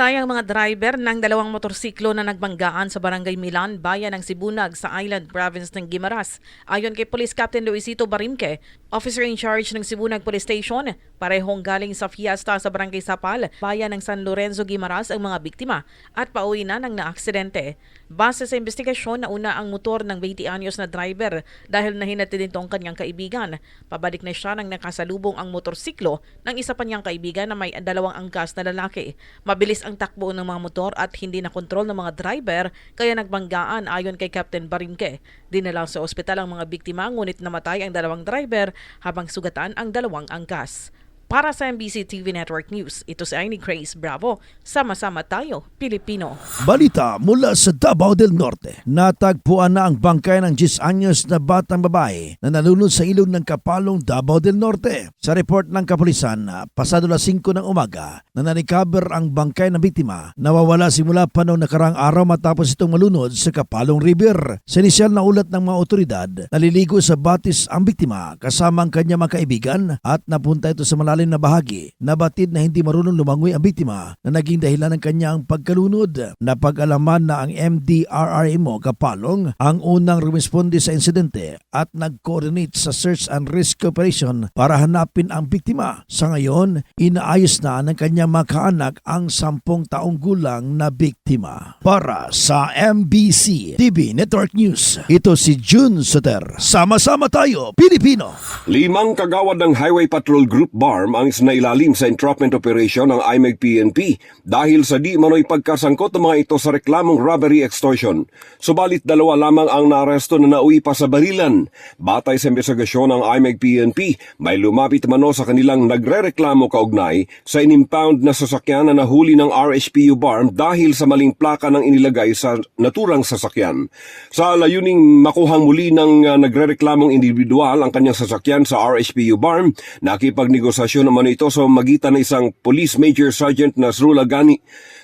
Namatay ang mga driver ng dalawang motorsiklo na nagbanggaan sa Barangay Milan, bayan ng Sibunag sa Island Province ng Guimaras. Ayon kay Police Captain Luisito Barimque, officer in charge ng Sibunag Police Station, parehong galing sa fiesta sa Barangay Sapal, bayan ng San Lorenzo, Guimaras ang mga biktima at pauwi na ng naaksidente. Base sa investigasyon, nauna ang motor ng 20 anyos na driver dahil nahinatid nito ang kanyang kaibigan. Pabalik na siya nang nakasalubong ang motorsiklo ng isa pa niyang kaibigan na may dalawang angkas na lalaki. Mabilis ang takbo ng mga motor at hindi na kontrol ng mga driver kaya nagbanggaan ayon kay Captain Barimke. Dinala sa ospital ang mga biktima ngunit namatay ang dalawang driver habang sugatan ang dalawang angkas. Para sa MBC TV Network News, ito si Aini Grace Bravo. Sama-sama tayo, Pilipino. Balita mula sa Davao del Norte. Natagpuan na ang bangkay ng 10 anyos na batang babae na nalunod sa ilog ng Kapalong, Davao del Norte. Sa report ng kapulisan, pasado las 5 ng umaga, na nanikover ang bangkay ng biktima. Nawawala simula pa noong nakarang araw matapos itong malunod sa Kapalong River. Sa inisyal na ulat ng mga otoridad, naliligo sa batis ang biktima kasama ang kanya mga kaibigan at napunta ito sa malalim na bahagi. Nabatid na hindi marunong lumangoy ang biktima na naging dahilan ng kanyang pagkalunod. Napag-alaman na ang MDRRMO Kapalong ang unang rumisponde sa insidente at nag-coordinate sa search and rescue operation para hanapin ang biktima. Sa ngayon, inaayos na ng kanyang mga kaanak ang sampung taong gulang na biktima. Para sa MBC TV Network News, ito si June Soter. Sama-sama tayo, Pilipino! Limang kagawad ng Highway Patrol Group BARM ang isinailalim sa entrapment operation ng IMEG PNP dahil sa di manoy pagkasangkot ng mga ito sa reklamong robbery extortion. Subalit dalawa lamang ang naaresto na nauwi pa sa barilan. Batay sa investigasyon ng IMEG PNP, may lumapit mano sa kanilang nagrereklamo kaugnay sa inimpound na sasakyan na nahuli ng RHPU BARM dahil sa maling plaka ng inilagay sa naturang sasakyan. Sa layuning makuhang muli ng uh, nagrereklamong individual ang kanyang sasakyan sa RHPU BARM, nakipagnegosasyon naman ito sa magitan ng isang Police Major Sergeant Nasrullah Gani.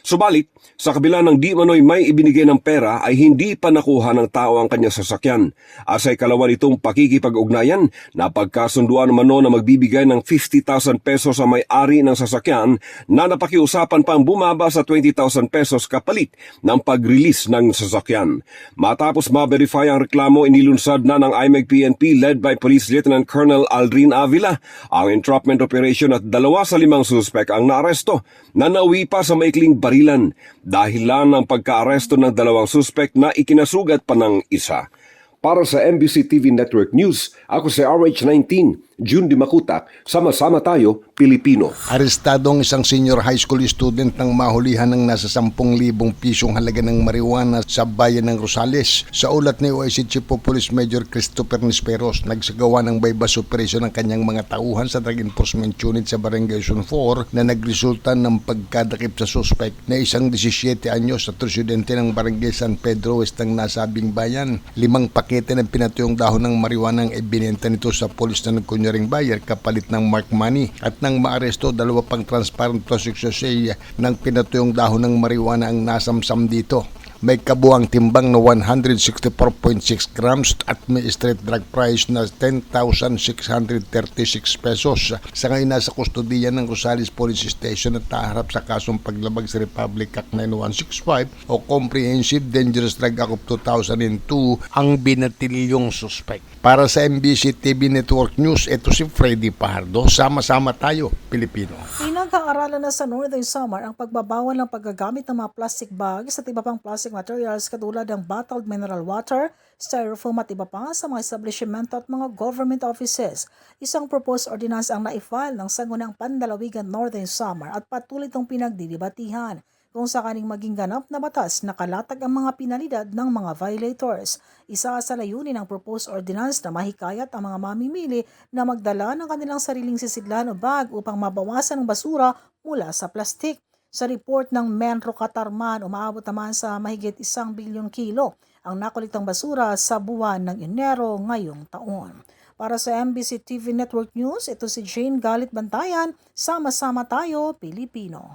Subalit, sa kabila ng di manoy may ibinigay ng pera ay hindi pa nakuha ng tao ang kanyang sasakyan. Asay kalawan itong pakikipag-ugnayan, napagkasunduan naman no na magbibigay ng 50,000 pesos sa may-ari ng sasakyan na napakiusapan pang bumaba sa 20,000 pesos kapalit ng pag-release ng sasakyan. Matapos ma-verify ang reklamo, inilunsad na ng IMEG PNP led by Police Lieutenant Colonel Aldrin Avila ang entrapment operation at dalawa sa limang suspek ang naaresto na nauwi pa sa maikling barilan dahil lang ng pagkaaresto ng dalawang suspek na ikinasugat pa ng isa. Para sa MBC TV Network News, ako si RH19, June Di Makutak, sama-sama tayo, Pilipino. Arestado ang isang senior high school student nang mahulihan ng nasa 10,000 pisong halaga ng marijuana sa bayan ng Rosales. Sa ulat ni OIC Chief of Police Major Christopher Nisperos, nagsagawa ng bypass operation ng kanyang mga tauhan sa Drug Enforcement Unit sa Barangay Zone 4 na nagresulta ng pagkadakip sa suspect na isang 17 anyos at residente ng Barangay San Pedro West ng nasabing bayan. Limang pakete ng pinatuyong dahon ng marijuana ang ibinenta nito sa polis na nagkunyaring buyer kapalit ng mark money at nang maaresto dalawa pang transparent prosecution ng pinatuyong dahon ng marijuana ang nasamsam dito. May kabuang timbang na 164.6 grams at may street drug price na 10,636 pesos. Sa ngayon nasa kustodiya ng Rosales Police Station at naharap sa kasong paglabag sa Republic Act 9165 o Comprehensive Dangerous Drug Act of 2002 ang binatilyong suspect. Para sa MBC TV Network News, ito si Freddy Pardo. Sama-sama tayo, Pilipino. Pinag-aaralan na sa Northern Samar ang pagbabawal ng paggagamit ng mga plastic bags at iba pang plastic materials katulad ng bottled mineral water, styrofoam at iba pa sa mga establishment at mga government offices. Isang proposed ordinance ang naifile ng Sangguniang Pandalawigan Northern Samar at patuloy itong pinagdidibatihan kung sakaling maging ganap na batas nakalatag ang mga pinalidad ng mga violators. Isa sa layunin ng proposed ordinance na mahikayat ang mga mamimili na magdala ng kanilang sariling sisidlan o bag upang mabawasan ang basura mula sa plastik. Sa report ng Menro Katarman, umaabot naman sa mahigit isang bilyong kilo ang nakulitang basura sa buwan ng Enero ngayong taon. Para sa MBC TV Network News, ito si Jane Galit Bantayan. Sama-sama tayo, Pilipino.